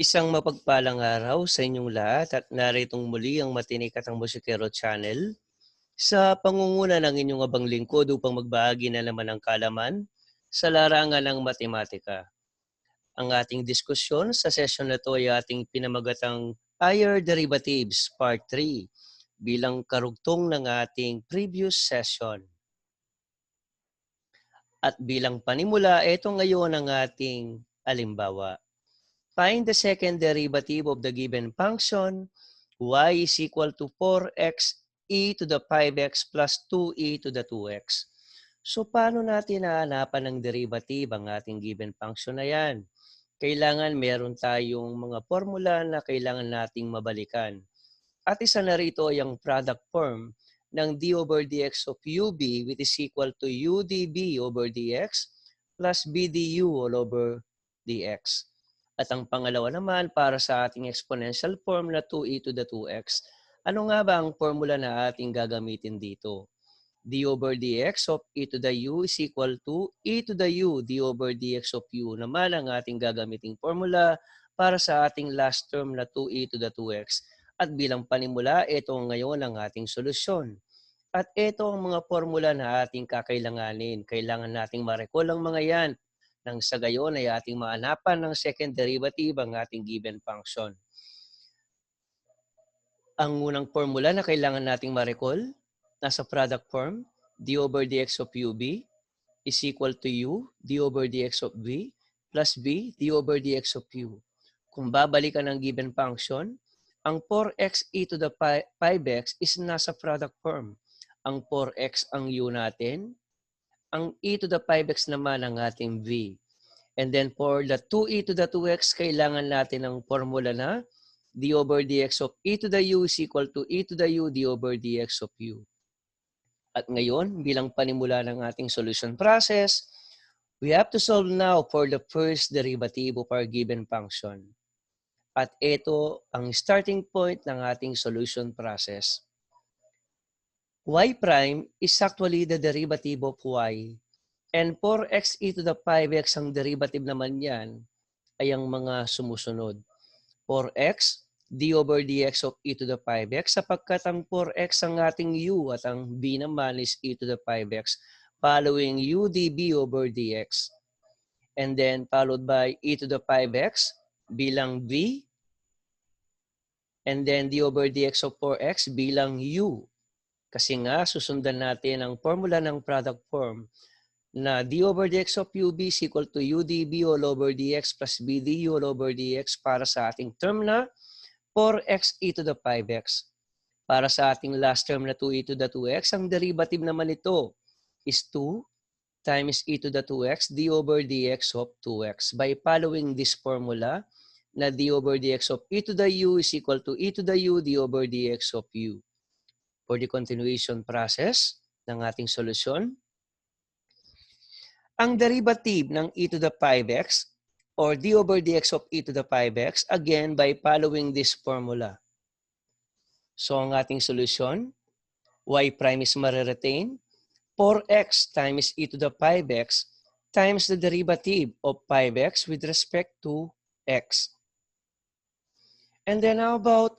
Isang mapagpalang araw sa inyong lahat at naritong muli ang Matinik at ang Musikero Channel sa pangunguna ng inyong abang lingkod upang magbahagi na naman ng kalaman sa larangan ng matematika. Ang ating diskusyon sa session na ito ay ating pinamagatang Higher Derivatives Part 3 bilang karugtong ng ating previous session. At bilang panimula, ito ngayon ang ating alimbawa. Find the second derivative of the given function y is equal to 4x e to the 5x plus 2e to the 2x. So paano natin naanapan ng derivative ang ating given function na yan? Kailangan meron tayong mga formula na kailangan nating mabalikan. At isa na rito ay ang product form ng d over dx of ub which is equal to udb over dx plus bdu all over dx. At ang pangalawa naman para sa ating exponential form na 2e to the 2x. Ano nga ba ang formula na ating gagamitin dito? d over dx of e to the u is equal to e to the u d over dx of u naman ang ating gagamiting formula para sa ating last term na 2e to the 2x. At bilang panimula, ito ngayon ang ating solusyon. At ito ang mga formula na ating kakailanganin. Kailangan nating ma-recall ang mga yan nang sa gayon ay ating maanapan ng second derivative ang ating given function. Ang unang formula na kailangan nating ma-recall, nasa product form, d over dx of ub is equal to u, d over dx of v, plus b, d over dx of u. Kung babalikan ang given function, ang 4x e to the 5x is nasa product form. Ang 4x ang u natin, ang e to the 5x naman ang ating v. And then for the 2e to the 2x, kailangan natin ng formula na d over dx of e to the u is equal to e to the u d over dx of u. At ngayon, bilang panimula ng ating solution process, we have to solve now for the first derivative of our given function. At ito ang starting point ng ating solution process. Y prime is actually the derivative of y. And 4x e to the 5x ang derivative naman yan ay ang mga sumusunod. 4x d over dx of e to the 5x sapagkat ang 4x ang ating u at ang b naman is e to the 5x following u db over dx. And then followed by e to the 5x bilang v and then d over dx of 4x bilang u. Kasi nga susundan natin ang formula ng product form na d over dx of ub is equal to udb all over dx plus bdu all over dx para sa ating term na 4x e to the 5x. Para sa ating last term na 2e to the 2x, ang derivative naman nito is 2 times e to the 2x d over dx of 2x. By following this formula na d over dx of e to the u is equal to e to the u d over dx of u. For the continuation process ng ating solusyon, ang derivative ng e to the 5x or d over dx of e to the 5x, again, by following this formula. So, ang ating solution, y prime is mariretain, 4x times e to the 5x times the derivative of 5x with respect to x. And then how about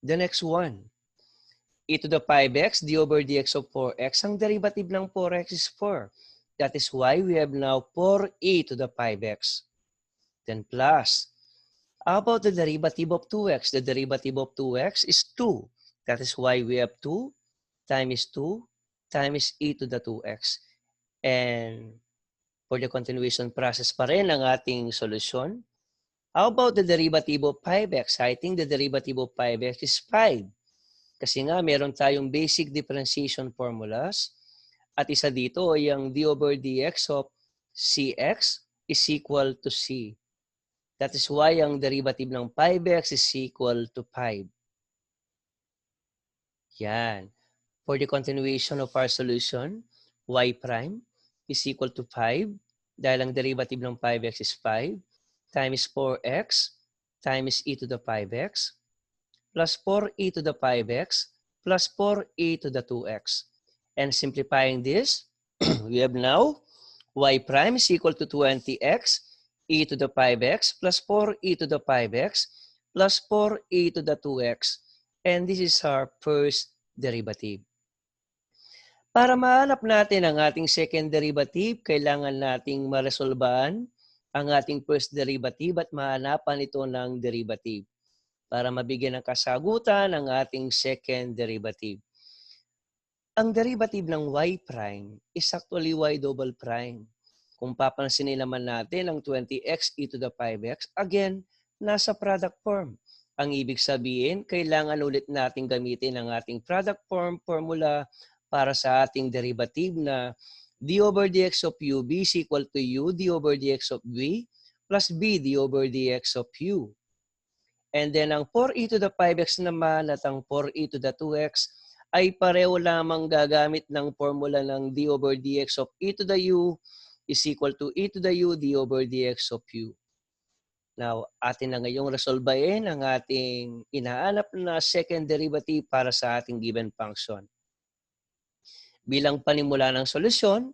the next one? E to the 5x, d over dx of 4x. Ang derivative ng 4x is 4. That is why we have now 4e to the 5x. Then plus. How about the derivative of 2x? The derivative of 2x is 2. That is why we have 2 times 2 times e to the 2x. And for the continuation process pa rin ang ating solution. How about the derivative of 5x? I think the derivative of 5x is 5. Kasi nga, meron tayong basic differentiation formulas at isa dito ay ang d over dx of cx is equal to c. That is why ang derivative ng 5x is equal to 5. Yan. For the continuation of our solution, y prime is equal to 5 dahil ang derivative ng 5x is 5 times 4x times e to the 5x plus 4e to the 5x plus 4e to the 2x. And simplifying this, we have now y prime is equal to 20x e to the 5x plus 4e to the 5x plus 4e to the 2x. And this is our first derivative. Para mahanap natin ang ating second derivative, kailangan nating maresolbahan ang ating first derivative at mahanapan ito ng derivative para mabigyan ng kasagutan ang ating second derivative. Ang derivative ng y prime is actually y double prime. Kung papansinin naman natin ang 20x e to the 5x, again, nasa product form. Ang ibig sabihin, kailangan ulit natin gamitin ang ating product form formula para sa ating derivative na d over dx of u b is equal to u d over dx of v plus b d over dx of u. And then ang 4e to the 5x naman at ang 4e to the 2x ay pareho lamang gagamit ng formula ng d over dx of e to the u is equal to e to the u d over dx of u. Now, atin na ngayong resolbahin ang ating inaanap na second derivative para sa ating given function bilang panimula ng solusyon,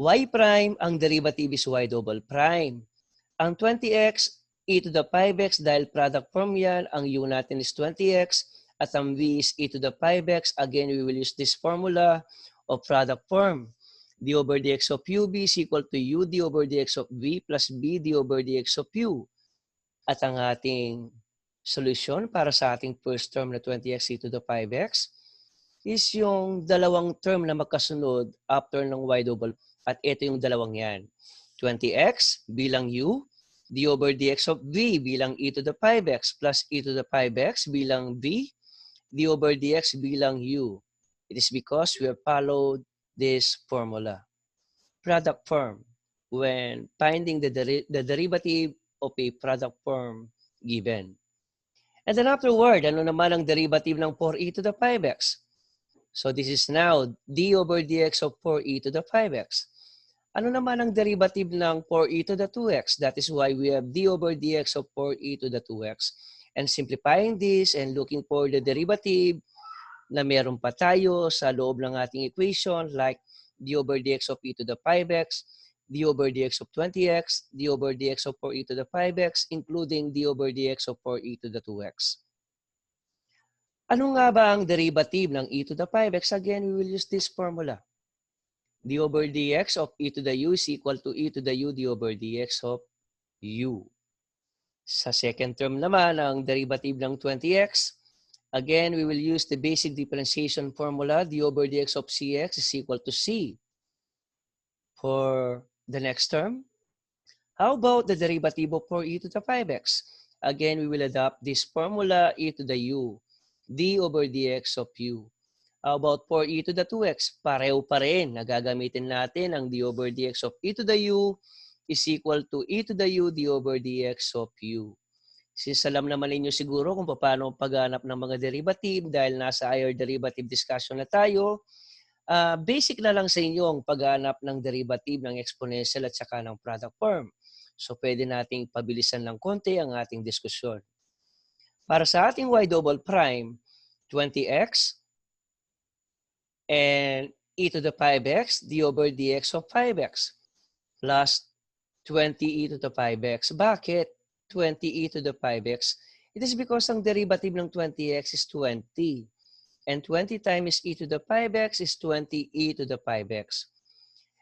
y prime, ang derivative is y double prime. Ang 20x, e to the 5x, dahil product form yan, ang u natin is 20x, at ang v is e to the 5x. Again, we will use this formula of product form. d over dx of ub is equal to u d over dx of v plus b d over dx of u. At ang ating solution para sa ating first term na 20x e to the 5x is yung dalawang term na magkasunod after ng y double. At ito yung dalawang yan. 20x bilang u, d over dx of v bilang e to the 5x plus e to the 5x bilang v, d over dx bilang u. It is because we have followed this formula. Product form. When finding the, deri the derivative of a product form given. And then afterward, ano naman ang derivative ng 4e to the 5x? So this is now d over dx of 4e to the 5x. Ano naman ang derivative ng 4e to the 2x? That is why we have d over dx of 4e to the 2x. And simplifying this and looking for the derivative na meron pa tayo sa loob ng ating equation like d over dx of e to the 5x, d over dx of 20x, d over dx of 4e to the 5x, including d over dx of 4e to the 2x. Ano nga ba ang derivative ng e to the 5x? Again, we will use this formula. D over dx of e to the u is equal to e to the u d over dx of u. Sa second term naman, ang derivative ng 20x, again, we will use the basic differentiation formula, d over dx of cx is equal to c. For the next term, how about the derivative of 4e to the 5x? Again, we will adopt this formula e to the u d over dx of u. About 4e to the 2x? Pareho pa rin. Nagagamitin natin ang d over dx of e to the u is equal to e to the u d over dx of u. Since alam naman ninyo siguro kung paano paghanap ng mga derivative dahil nasa higher derivative discussion na tayo, uh, basic na lang sa inyo ang paghanap ng derivative ng exponential at saka ng product form. So pwede nating pabilisan ng konti ang ating diskusyon. Para sa ating y double prime, 20x and e to the 5x d over dx of 5x plus 20e to the 5x. Bakit 20e to the 5x? It is because ang derivative ng 20x is 20. And 20 times e to the 5x is 20e to the 5x.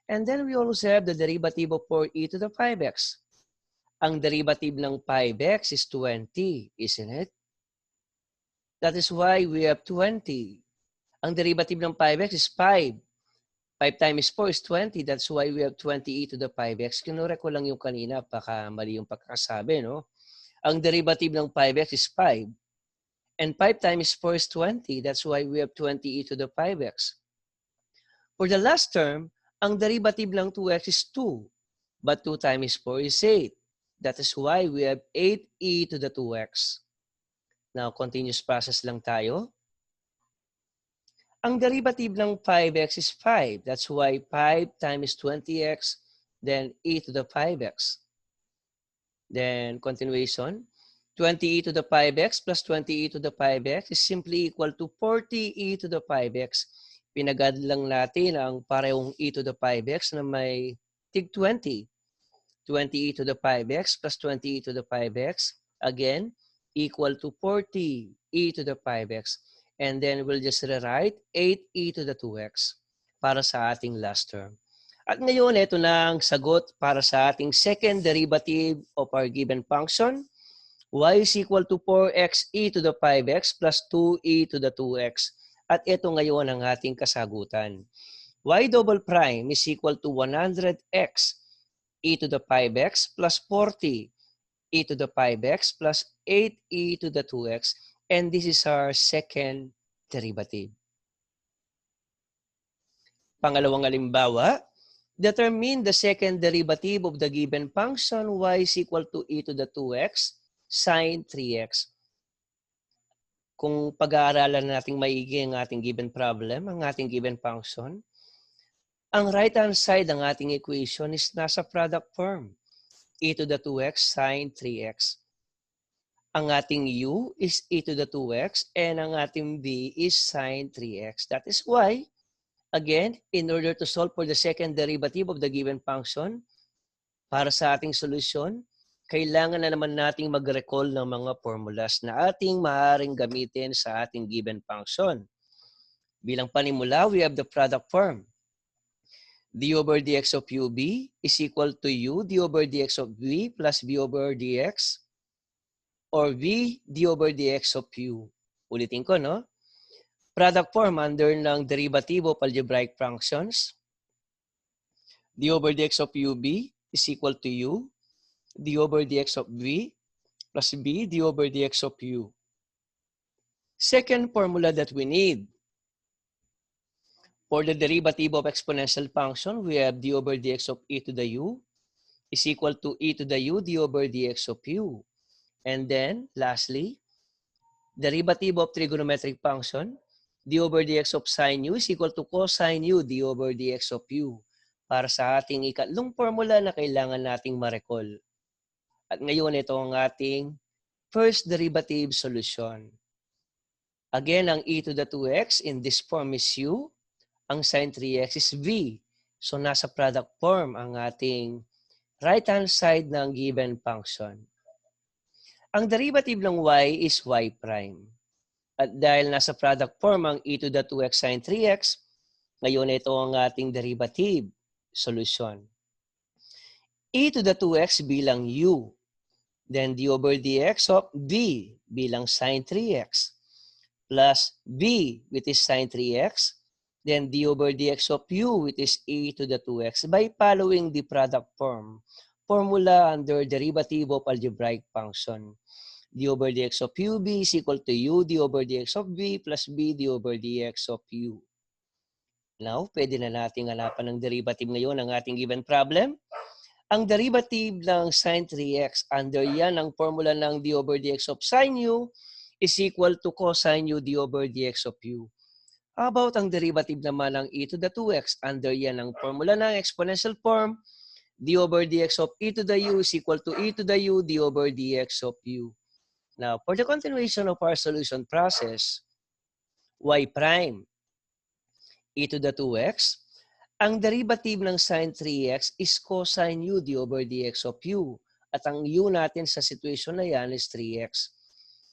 And then we also have the derivative of 4e to the 5x ang derivative ng 5x is 20, isn't it? That is why we have 20. Ang derivative ng 5x is 5. 5 times 4 is 20. That's why we have 20e to the 5x. Kinure ko lang yung kanina, baka mali yung pagkakasabi, no? Ang derivative ng 5x is 5. And 5 times 4 is 20. That's why we have 20e to the 5x. For the last term, ang derivative ng 2x is 2. But 2 times 4 is 8. That is why we have 8e to the 2x. Now, continuous process lang tayo. Ang derivative ng 5x is 5. That's why 5 times 20x, then e to the 5x. Then, continuation. 20e to the 5x plus 20e to the 5x is simply equal to 40e to the 5x. Pinagad lang natin ang parehong e to the 5x na may tig 20. 20e to the 5x plus 20e to the 5x. Again, equal to 40e to the 5x. And then we'll just rewrite 8e to the 2x para sa ating last term. At ngayon, ito na ang sagot para sa ating second derivative of our given function. y is equal to 4x e to the 5x plus 2e to the 2x. At ito ngayon ang ating kasagutan. y double prime is equal to 100x e to the 5x plus 40 e to the 5x plus 8e to the 2x. And this is our second derivative. Pangalawang halimbawa, determine the second derivative of the given function y is equal to e to the 2x sine 3x. Kung pag-aaralan nating maigi ang ating given problem, ang ating given function, ang right-hand side ng ating equation is nasa product form. e to the 2x sine 3x. Ang ating u is e to the 2x and ang ating b is sine 3x. That is why Again, in order to solve for the second derivative of the given function, para sa ating solusyon, kailangan na naman nating mag-recall ng mga formulas na ating maaaring gamitin sa ating given function. Bilang panimula, we have the product form. d over dx of ub is equal to u d over dx of v plus v over dx or v d over dx of u. Ulitin ko, no? product form under ng derivative of algebraic functions. d over dx of ub is equal to u. d over dx of v plus b d over dx of u. Second formula that we need. For the derivative of exponential function, we have d over dx of e to the u is equal to e to the u d over dx of u. And then, lastly, derivative of trigonometric function, d over dx of sine u is equal to cosine u d over dx of u para sa ating ikatlong formula na kailangan nating ma-recall. At ngayon, ito ang ating first derivative solution. Again, ang e to the 2x in this form is u. Ang sine 3x is v. So, nasa product form ang ating right-hand side ng given function. Ang derivative ng y is y prime. At dahil nasa product form ang e to the 2x sine 3x, ngayon ito ang ating derivative solution. e to the 2x bilang u. Then d over dx of b bilang sine 3x plus b which is sine 3x then d over dx of u which is e to the 2x by following the product form formula under derivative of algebraic function d over dx of ub is equal to u d over dx of v plus b d over dx of u. Now, pwede na nating hanapan ng derivative ngayon ng ating given problem. Ang derivative ng sine 3x, under yan ang formula ng d over dx of sine u is equal to cosine u d over dx of u. About ang derivative naman ng e to the 2x? Under yan ang formula ng exponential form, d over dx of e to the u is equal to e to the u d over dx of u. Now, for the continuation of our solution process, y prime e to the 2x, ang derivative ng sine 3x is cosine u d over dx of u. At ang u natin sa situation na yan is 3x.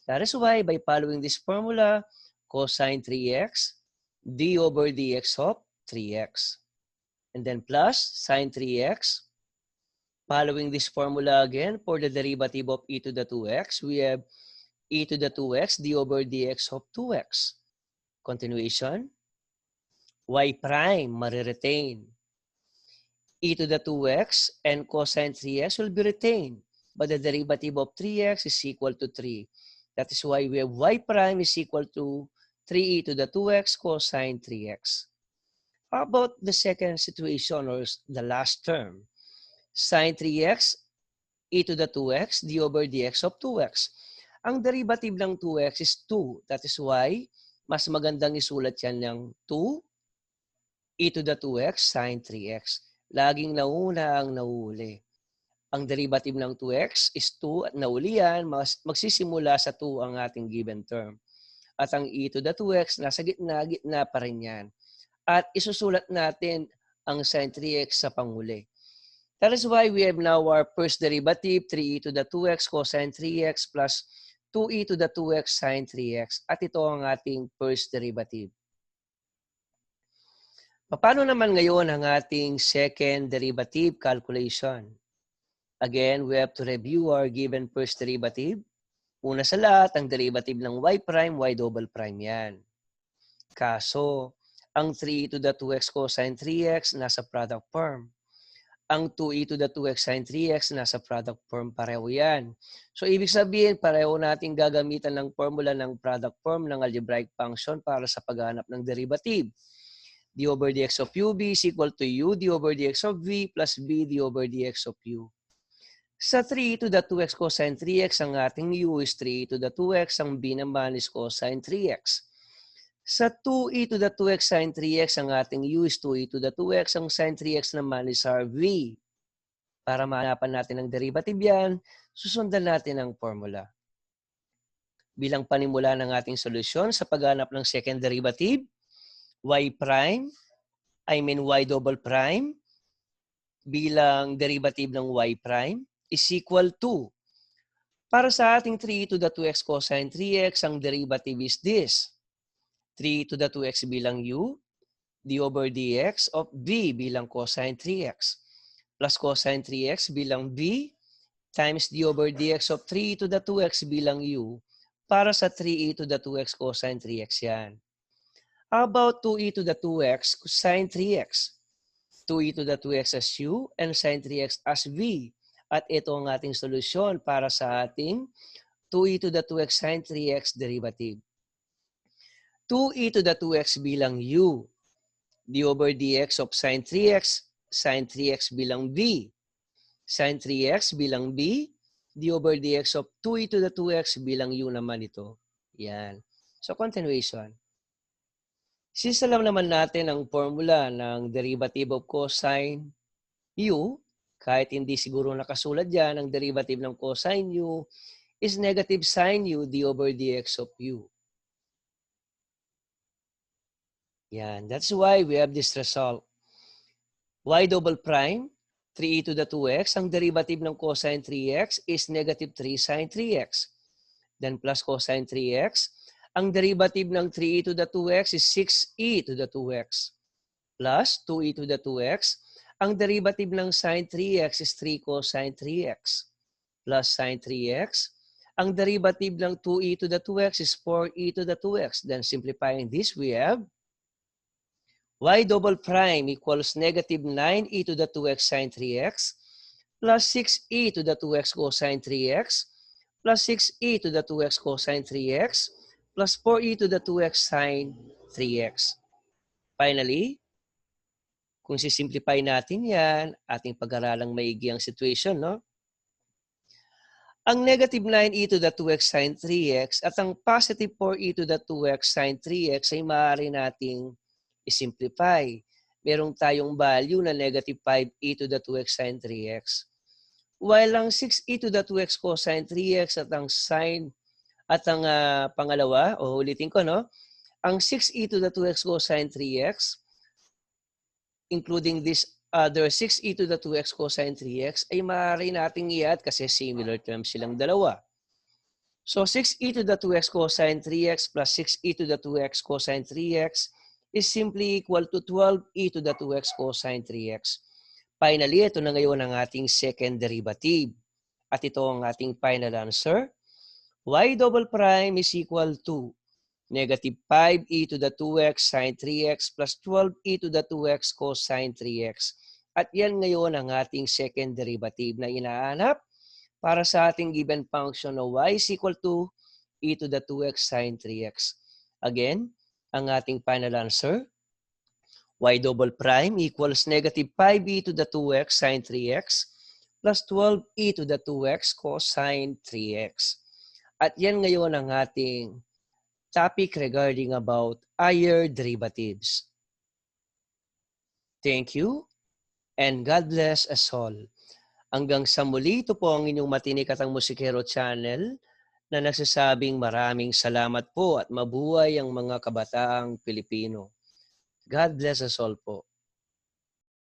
That is why by following this formula, cosine 3x, d over dx of 3x. And then plus sine 3x, Following this formula again, for the derivative of e to the 2x, we have e to the 2x d over dx of 2x. Continuation, y prime mariretain. e to the 2x and cosine 3x will be retained, but the derivative of 3x is equal to 3. That is why we have y prime is equal to 3e to the 2x cosine 3x. How about the second situation or the last term? Sine 3x e to the 2x d over dx of 2x. Ang derivative ng 2x is 2. That is why mas magandang isulat yan ng 2 e to the 2x sine 3x. Laging nauna ang nauuli. Ang derivative ng 2x is 2 at nauli yan, magsisimula sa 2 ang ating given term. At ang e to the 2x, nasa gitna, gitna pa rin yan. At isusulat natin ang sine 3x sa panguli. That is why we have now our first derivative, 3e to the 2x cosine 3x plus 2e to the 2x sine 3x. At ito ang ating first derivative. Paano naman ngayon ang ating second derivative calculation? Again, we have to review our given first derivative. Una sa lahat, ang derivative ng y prime, y double prime yan. Kaso, ang 3e to the 2x cosine 3x nasa product form ang 2e to the 2x sin 3x nasa product form pareho yan. So ibig sabihin pareho nating gagamitan ng formula ng product form ng algebraic function para sa paghanap ng derivative. d over dx of u b is equal to u d over dx of v plus b d over dx of u. Sa 3e to the 2x cosine 3x, ang ating u is 3e to the 2x, ang b naman is cosine 3x. Sa 2e to the 2x sin 3x, ang ating u is 2e to the 2x. Ang sin 3x naman is our v. Para mahanapan natin ang derivative yan, susundan natin ang formula. Bilang panimula ng ating solusyon sa paghanap ng second derivative, y prime, I mean y double prime, bilang derivative ng y prime is equal to, para sa ating 3 to the 2x cosine 3x, ang derivative is this. 3 to the 2x bilang u, d over dx of b bilang cosine 3x plus cosine 3x bilang b times d over dx of 3 to the 2x bilang u para sa 3e to the 2x cosine 3x yan. About 2e to the 2x cosine 3x? 2e to the 2x as u and sine 3x as v. At ito ang ating solusyon para sa ating 2e to the 2x sine 3x derivative. 2e to the 2x bilang u. d over dx of sine 3x, sine 3x bilang b. Sine 3x bilang b, d over dx of 2e to the 2x bilang u naman ito. Yan. So, continuation. Since alam naman natin ang formula ng derivative of cosine u, kahit hindi siguro nakasulat dyan, ang derivative ng cosine u is negative sine u d over dx of u. Yan. That's why we have this result. y double prime, 3e to the 2x, ang derivative ng cosine 3x is negative 3 sine 3x. Then plus cosine 3x. Ang derivative ng 3e to the 2x is 6e to the 2x. Plus 2e to the 2x. Ang derivative ng sine 3x is 3 cosine 3x. Plus sine 3x. Ang derivative ng 2e to the 2x is 4e to the 2x. Then simplifying this, we have y double prime equals negative 9e to the 2x sine 3x plus 6e to the 2x cosine 3x plus 6e to the 2x cosine 3x plus 4e to the 2x sine 3x. Finally, kung sisimplify natin yan, ating pag-aralang maigi ang situation, no? Ang negative 9e to the 2x sine 3x at ang positive 4e to the 2x sine 3x ay maaari nating i-simplify. Merong tayong value na negative 5e to the 2x sine 3x. While ang 6e to the 2x cosine 3x at ang sine at ang uh, pangalawa, o oh, ulitin ko, no? Ang 6e to the 2x cosine 3x, including this other 6e to the 2x cosine 3x, ay maaari nating i-add kasi similar terms silang dalawa. So 6e to the 2x cosine 3x plus 6e to the 2x cosine 3x is simply equal to 12e to the 2x cosine 3x. Finally, ito na ngayon ang ating second derivative. At ito ang ating final answer. y double prime is equal to negative 5e to the 2x sine 3x plus 12e to the 2x cosine 3x. At yan ngayon ang ating second derivative na inaanap para sa ating given function na y is equal to e to the 2x sine 3x. Again, ang ating final answer. y double prime equals negative 5e to the 2x sine 3x plus 12e to the 2x cosine 3x. At yan ngayon ang ating topic regarding about higher derivatives. Thank you and God bless us all. Hanggang sa muli, ito po ang inyong matinik at ang musikero channel na nagsasabing maraming salamat po at mabuhay ang mga kabataang Pilipino. God bless us all po.